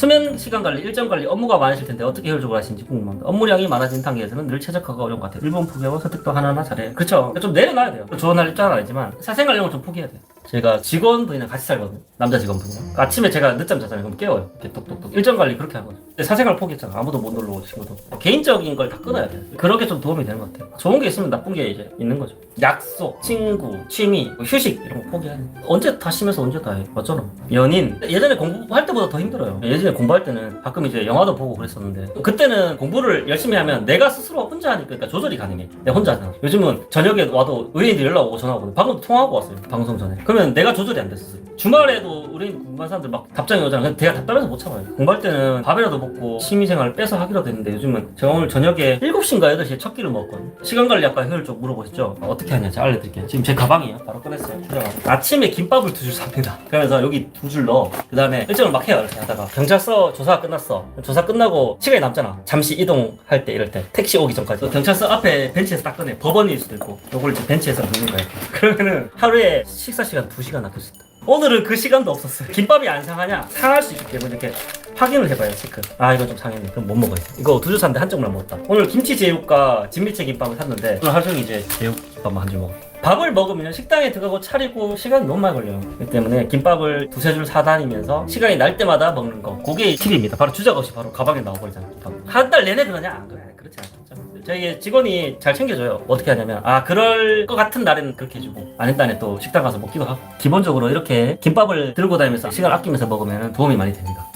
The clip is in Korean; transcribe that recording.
수면 시간 관리, 일정 관리, 업무가 많으실 텐데 어떻게 효율적으로 하시는지 궁금합니다. 업무량이 많아진 단계에서는 늘 최적화가 어려운 것 같아요. 일본 포기하고 선택도 하나하나 잘해. 그렇죠. 좀 내려놔야 돼요. 조언할 입장은 아니지만 사생활 이런 걸좀 포기해야 돼요. 제가 직원분이랑 같이 살거든요. 남자 직원분이랑. 그러니까 아침에 제가 늦잠 자잖아요. 그럼 깨워요. 이렇게 똑똑똑. 일정 관리 그렇게 하거든요. 근데 사생활 포기했잖아. 아무도 못 놀러 오고 친구도. 개인적인 걸 다 끊어야 돼요. 그렇게 좀 도움이 되는 것 같아요. 좋은 게 있으면 나쁜 게 이제 있는 거죠. 약속, 친구, 취미, 뭐 휴식 이런 거 포기하는 거. 언제 다 심해서 언제 다 해. 맞잖아. 연인. 예전에 공부할 때보다 더 힘들어요. 예전에 공부할 때는 가끔 이제 영화도 보고 그랬었는데 그때는 공부를 열심히 하면 내가 스스로 혼자 하니까 그러니까 조절이 가능해. 내가 혼자 하잖아. 요즘은 저녁에 와도 의뢰인들이 연락 오고 전화 오고 방금 통화하고 왔어요. 방송 전에. 그러면 내가 조절이 안 됐었어요. 주말에도 의뢰인 공부한 사람들 막 답장이 오잖아. 근데 내가 답답해서 못 참아요. 공부할 때는 밥이라도 먹고 취미생활을 빼서 하기로 됐는데 요즘은 제가 오늘 저녁에 7시인가 8시에 첫 끼를 먹었거든요. 시간 관리 아까 효율적 물어보셨죠? 어떻게 하냐 제가 알려드릴게요. 지금 제 가방이에요. 바로 꺼냈어요. 출연하고. 아침에 김밥을 두 줄 삽니다. 그러면서 여기 두 줄 넣어. 그 다음에 일정을 막 해요. 이렇게 하다가 경찰서 조사가 끝났어. 조사 끝나고 시간이 남잖아. 잠시 이동할 때 이럴 때 택시 오기 전까지 경찰서 앞에 벤치에서 딱 꺼내. 법원일 수도 있고 요걸 이제 벤치에서 먹는 거예요. 그러면은 하루에 식사 시간 2시간 아낄 수 있다. 오늘은 그 시간도 없었어요. 김밥이 안 상하냐? 상할 수 있기 때문에 이렇게 확인을 해봐요, 체크. 아, 이거 좀 상했네. 그럼 못 먹어요. 이거 두 줄 샀는데 한 쪽만 먹었다. 오늘 김치 제육과 진미채 김밥을 샀는데 오늘 하루 종일 이제 제육 김밥만 한 줄 먹었다. 밥을 먹으면 식당에 들어가고 차리고 시간이 너무 많이 걸려요. 그렇기 때문에 김밥을 두세 줄 사다니면서 시간이 날 때마다 먹는 거. 그게 팁입니다. 바로 주작 없이 바로 가방에 넣어버리잖아요. 한 달 내내 그러냐? 안 그래. 그렇지 않죠. 저희 직원이 잘 챙겨줘요. 어떻게 하냐면, 아, 그럴 것 같은 날에는 그렇게 해주고, 아닌 날에 또 식당 가서 먹기도 하고. 기본적으로 이렇게 김밥을 들고 다니면서 시간 아끼면서 먹으면 도움이 많이 됩니다.